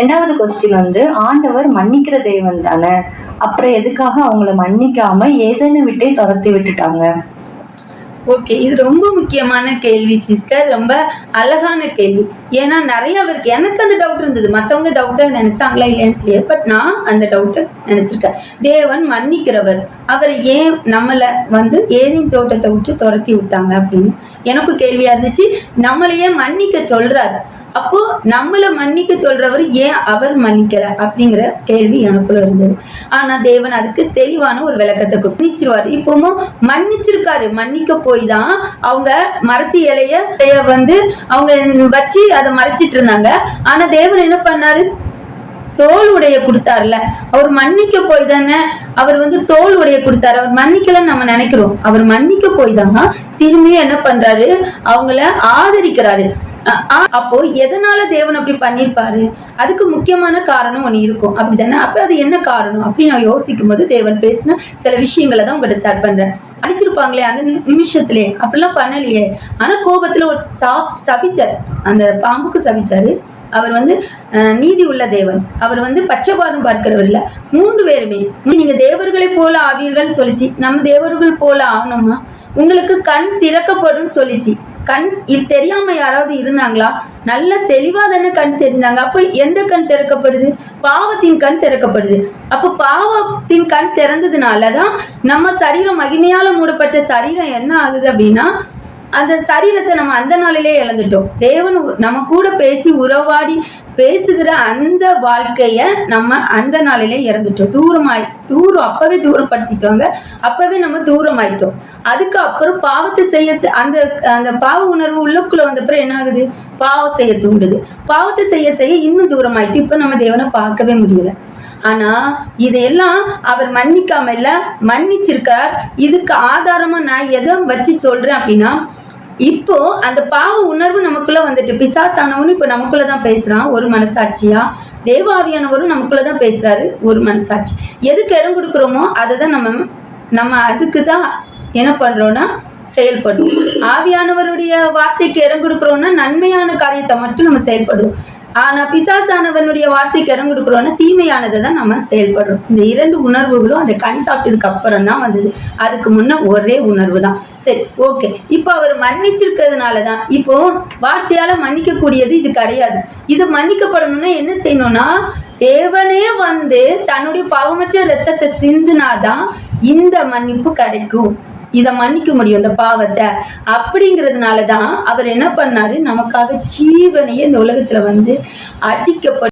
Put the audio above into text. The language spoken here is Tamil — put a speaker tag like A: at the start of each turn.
A: ரெண்டாவது கொஸ்டின் வந்து ஆண்டவர் மன்னிக்கிற தெய்வம் தானே? அப்புறம் எதுக்காக அவங்கள மன்னிக்காம ஏதேன்னு விட்டே துரத்தி விட்டுட்டாங்க?
B: ஓகே இது ரொம்ப முக்கியமான கேள்வி சிஸ்டர் ரொம்ப அழகான கேள்வி. ஏன்னா நிறைய பேருக்கு எனக்கு அந்த டவுட் இருந்தது. மற்றவங்க டவுட்டை நினைச்சாங்களா இல்லையான்னு தெரியாது பட் நான் அந்த டவுட்டை நினைச்சிருக்கேன். தேவன் மன்னிக்கிறவர். அவர் ஏன் நம்மளை வந்து ஏதேன் தோட்டத்தை விட்டு துரத்தி விட்டாங்க அப்படின்னு? எனக்கு கேள்வியா இருந்துச்சு. நம்மளையே மன்னிக்க சொல்றாரு. அப்போ நம்மள மன்னிக்க சொல்றவர் ஏன் அவர் மன்னிக்கல அப்படிங்கிற கேள்வி எனக்குள்ள இருந்தது. ஆனா தேவன் அதுக்கு தெளிவான ஒரு விளக்கத்தை கொடுத்துருவாரு இப்பவும் மன்னிச்சிருக்காரு. மன்னிக்க போய் தான் அவங்க மரத்து இலைய வந்து அவங்க வச்சு அதை மறைச்சிட்டு இருந்தாங்க. ஆனா தேவன் என்ன பண்ணாரு? தோல் உடைய கொடுத்தாருல. அவர் மன்னிக்க போய் தானே அவர் வந்து தோல் உடைய கொடுத்தாரு. அவர் மன்னிக்கலன்னு நம்ம நினைக்கிறோம். அவர் மன்னிக்க போய் தான் திரும்பியும் என்ன பண்றாரு? அவங்கள ஆதரிக்கிறாரு. அப்போ எதனால தேவன் அப்படி பண்ணிருப்பாரு அதுக்கு முக்கியமான காரணம் ஒண்ணு இருக்கும். அப்படிதானே? அப்ப அது என்ன காரணம்? அப்படின்னு நான் யோசிக்கும் போது தேவன் பேசின சில விஷயங்களை தான் உங்கள்கிட்ட ஸ்டார்ட் பண்றேன். அடிச்சிருப்பாங்களே அந்த நி- நிமிஷத்திலே. அப்படிலாம் பண்ணலையே. ஆனா கோபத்துல ஒரு சா சபிச்சார். அந்த பாம்புக்கு சபிச்சாரு. அவர் வந்து நீதி உள்ள தேவன். அவர் வந்து பச்சைபாதம் பார்க்கிறவர் இல்ல. மூன்று பேருமே. நீங்க தேவர்களை போல ஆவீர்கள் சொல்லிச்சு. நம்ம தேவர்கள் போல ஆகணுமா? உங்களுக்கு கண் திறக்கப்படும் சொல்லிச்சு. கண் இது தெரியாம யாராவது இருந்தாங்களா? நல்ல தெளிவா தானே கண் தெரிந்தாங்க அப்ப எந்த கண் திறக்கப்படுது? பாவத்தின் கண் திறக்கப்படுது. அப்ப பாவத்தின் கண் திறந்ததுனாலதான் நம்ம சரீரம் மகிமையால மூடப்பட்ட சரீரம் என்ன ஆகுது அப்படின்னா அந்த சரீரத்தை நம்ம அந்த நாளிலே இழந்துட்டோம். தேவன் நம்ம கூட பேசி உறவாடி பேசுகிற அந்த வாழ்க்கைய நம்ம அந்த நாளிலே இறந்துட்டோம். தூரமாய் தூரம் அப்பவே தூரப்படுத்திட்டோங்க. அப்பவே நம்ம தூரமாயிட்டோம். அதுக்கு அப்புறம் பாவத்தை செய்ய அந்த அந்த பாவ உணர்வு உள்ளுக்குள்ள வந்தப்புறம் என்ன ஆகுது பாவம் செய்ய தூண்டுது. பாவத்தை செய்ய செய்ய இன்னும் தூரமாயிட்டு இப்ப நம்ம தேவனை பார்க்கவே முடியல. ஆனா இதையெல்லாம் அவர் மன்னிக்காம இல்ல மன்னிச்சிருக்கார். இதுக்கு ஆதாரமா நான் எதை வச்சு சொல்றேன் அப்படின்னா இப்போ அந்த பாவ உணர்வு நமக்குள்ள வந்துட்டு பிசாசானவனும் இப்போ நமக்குள்ள தான் பேசுறான் ஒரு மனசாட்சியா? தேவாவியானவரும் நமக்குள்ள தான் பேசுறாரு ஒரு மனசாட்சி. எதுக்கு இடம் கொடுக்குறோமோ அதை தான் நம்ம நம்ம அதுக்கு தான் என்ன பண்றோம்னா செயல்படும் ஆவியானவருடைய வார்த்தைக்கு இடம் கொடுக்குறோம்னா நன்மையான காரியத்தை மட்டும் நம்ம செயல்படுறோம் ஆனா பிசாசானவனுடைய வார்த்தைக்கு இடம் கொடுக்குறோம்னா தீமையானதை தான் நம்ம செயல்படுறோம். இந்த இரண்டு உணர்வுகளும் அந்த கனி சாப்பிட்டதுக்கு அப்புறம் தான் வந்தது. அதுக்கு முன்ன ஒரே உணர்வு தான் சரி ஓகே. இப்போ அவர் மன்னிச்சிருக்கிறதுனால தான் இப்போ வார்த்தையால மன்னிக்கக்கூடியது இது கிடையாது. இது மன்னிக்கப்படணும்னா என்ன செய்யணும்னா தேவனே வந்து தன்னுடைய பாவமற்ற ரத்தத்தை சிந்துனாதான் இந்த மன்னிப்பு கிடைக்கும். இதை மன்னிக்க முடியும் இந்த பாவத்தை. அப்படிங்கிறதுனால தான் அவர் என்ன பண்ணாரு? நமக்காக ஜீவனையே இந்த உலகத்துல வந்து அடிக்கப்பட்டு